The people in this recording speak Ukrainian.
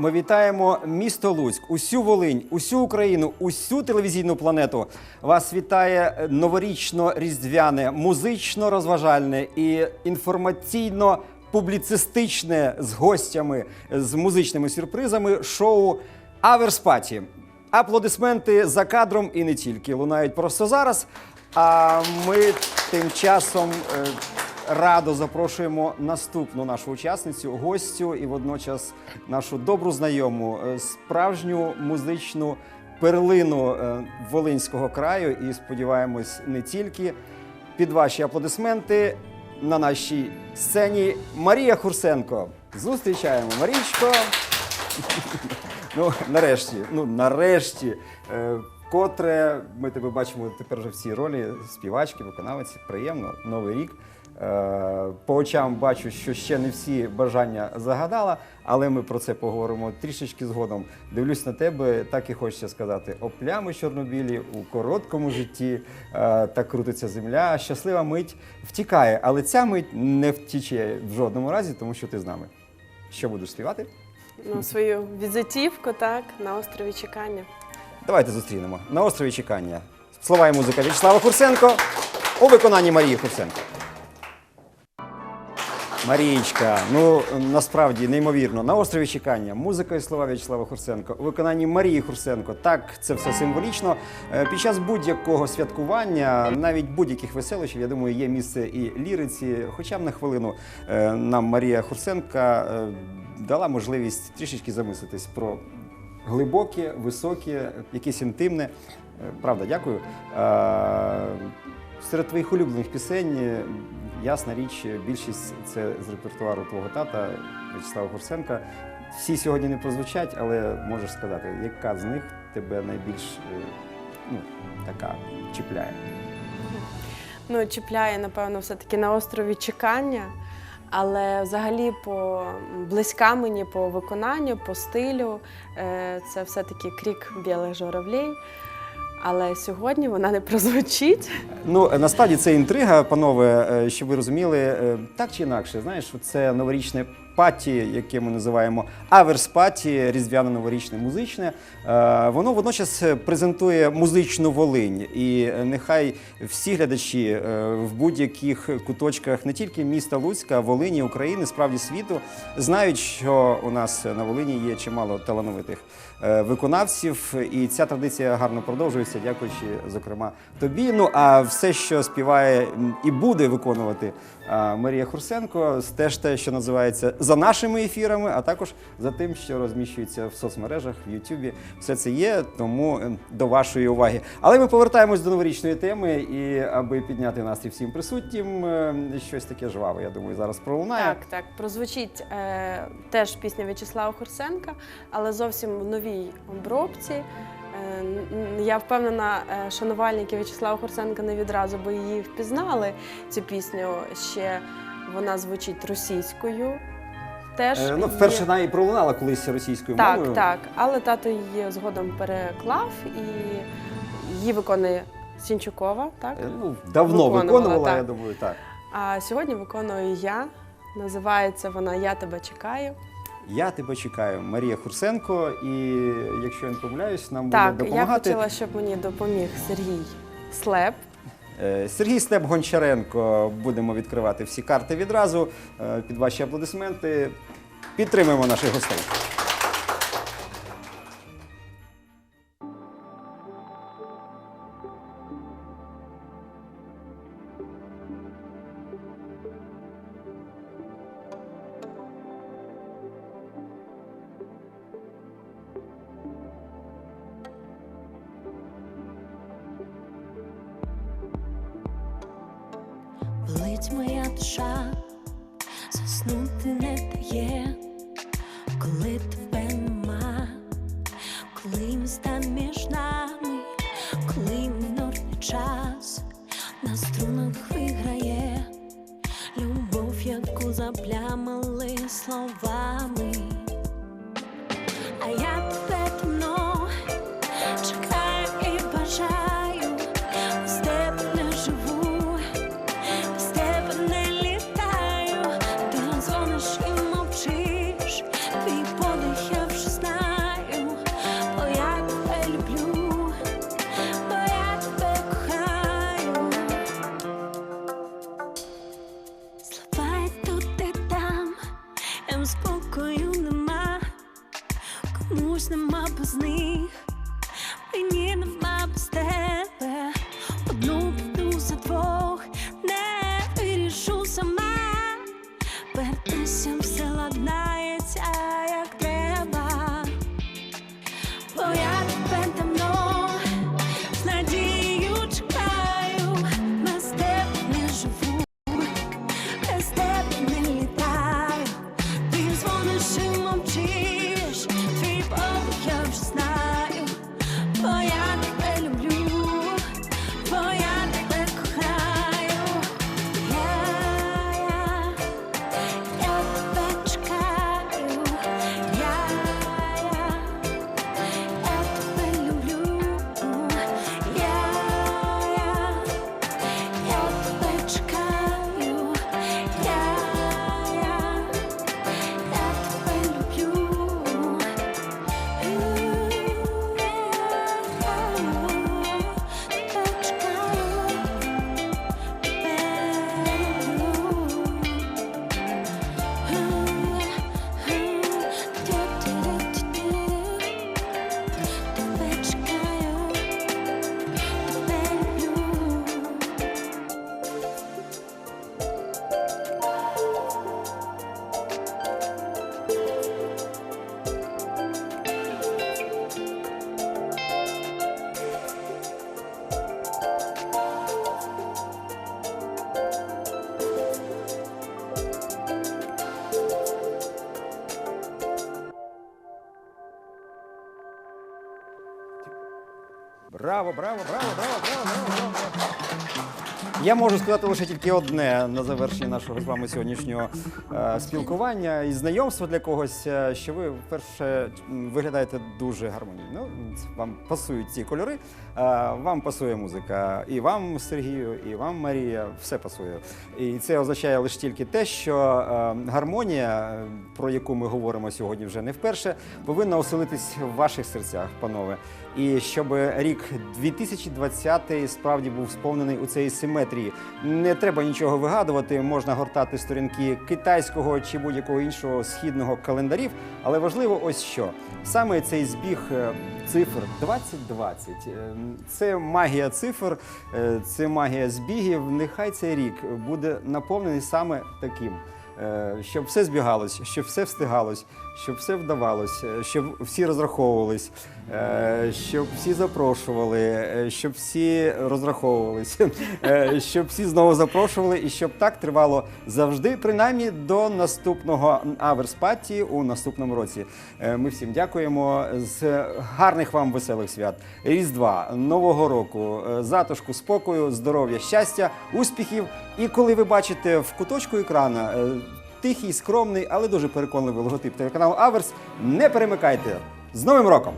Ми вітаємо місто Луцьк, усю Волинь, усю Україну, усю телевізійну планету. Вас вітає новорічно-різдвяне, музично-розважальне і інформаційно-публіцистичне з гостями, з музичними сюрпризами шоу Аверспаті. Аплодисменти за кадром і не тільки лунають просто зараз. А ми тим часом е, радо запрошуємо наступну нашу учасницю, гостю і водночас нашу добру знайому, е, справжню музичну перлину е, Волинського краю. І сподіваємось, не тільки під ваші аплодисменти на нашій сцені Марія Хурсенко. Зустрічаємо Марічко. Ну, нарешті, ну нарешті. Е, Котре ми тебе бачимо тепер вже в цій ролі співачки, виконавиці. Приємно, новий рік. Е, По очам бачу, що ще не всі бажання загадала, але ми про це поговоримо трішечки згодом. Дивлюсь на тебе, так і хочеться сказати: о плями чорнобілі у короткому житті е, так крутиться земля. Щаслива мить втікає, але ця мить не втіче в жодному разі, тому що ти з нами. Що будеш співати? ну, свою візитівку, так, на острові чекання. Давайте зустрінемо на острові чекання. Слова і музика В'ячеслава Курсенко у виконанні Марії Курсенко. Марієчка, ну насправді неймовірно. На острові чекання. Музика і слова В'ячеслава Хурсенко у виконанні Марії Хурсенко. Так, це все символічно. Е, Під час будь-якого святкування, навіть будь-яких веселощів, я думаю, є місце і ліриці. Хоча б на хвилину е, нам Марія Хурсенка е, дала можливість трішечки замислитись про глибоке, високе, якесь інтимне. Правда, дякую. Серед твоїх улюблених пісень, ясна річ, більшість це з репертуару твого тата В'ячеслава Курсенка. Всі сьогодні не прозвучать, але можеш сказати, яка з них тебе найбільш е, ну, така чіпляє? Ну, чіпляє, напевно, все-таки на острові чекання, але взагалі по близька мені по виконанню, по стилю. Е, Це все-таки крік білих журавлей. Але сьогодні вона не прозвучить. Ну, насправді це інтрига, панове, е, щоб ви розуміли, е, так чи інакше, знаєш, це новорічне паті, яке ми називаємо аверс-паті, різдвяно-новорічне музичне. Е, Воно водночас презентує музичну Волинь. І е, нехай всі глядачі е, в будь-яких куточках не тільки міста Луцька, Волині, України, справді світу, знають, що у нас на Волині є чимало талановитих виконавців, і ця традиція гарно продовжується, дякуючи, зокрема, тобі. Ну а все, що співає і буде виконувати Марія Хурсенко, теж те, що називається за нашими ефірами, а також за тим, що розміщується в соцмережах, в Ютубі. Все це є, тому е, до вашої уваги. Але ми повертаємось до новорічної теми, і аби підняти настрій всім присутнім, е, щось таке жваве, я думаю, зараз пролунає. Так, так, прозвучить е, теж пісня В'ячеслава Хурсенка, але зовсім в новій обробці. Е, Я впевнена, шанувальники В'ячеслава Хурсенка не відразу би її впізнали. Цю пісню ще вона звучить російською. Теж Е, Ну, вперше вона і пролунала колись російською так, мовою. так. Але тато її згодом переклав і її виконує Сінчукова. Так? Е, Ну, давно Виконувала, виконувала, так. я думаю, так. А сьогодні виконую я. Називається вона Я тебе чекаю. Я тебе чекаю, Марія Хурсенко. І якщо я не помиляюсь, нам Так, буде я хотіла, щоб мені допоміг Сергій Слеп. Е, Сергій Степ Гончаренко. Будемо відкривати всі карти відразу. Е, Під ваші аплодисменти. Підтримуємо наших гостей. Болить моя душа, заснути не нема без них. Браво, браво, браво, браво, браво, браво, браво. Я можу сказати лише тільки одне на завершення нашого з вами сьогоднішнього е, спілкування і знайомства для когось, е, що ви вперше м, виглядаєте дуже гармонійно. Це Вам пасують ці кольори, е, вам пасує музика, і вам, Сергію, і вам, Марія, все пасує. І це означає лише тільки те, що гармонія, про яку ми говоримо сьогодні вже не вперше, повинна оселитись в ваших серцях, панове. І щоб рік 2020 справді був сповнений у цій симетрії. Не треба нічого вигадувати, можна гортати сторінки китайського чи будь-якого іншого східного календарів. Але важливо ось що саме цей збіг е, цифр 2020 е, це магія цифр, е, це магія збігів. Нехай цей рік буде наповнений саме таким. Е, щоб все збігалось, щоб все встигалось, щоб все вдавалось, е, щоб всі розраховувались, е, щоб всі запрошували, щоб всі розраховувались, е, щоб всі знову запрошували, і щоб так тривало завжди, принаймні до наступного Аверспаті у наступному році. Ми всім дякуємо. З гарних вам веселих свят, Різдва, Нового року, затишку, спокою, здоров'я, щастя, успіхів. І коли ви бачите в куточку екрана е, тихий, скромний, але дуже переконливий логотип телеканалу Аверс, не перемикайте. З Новим роком!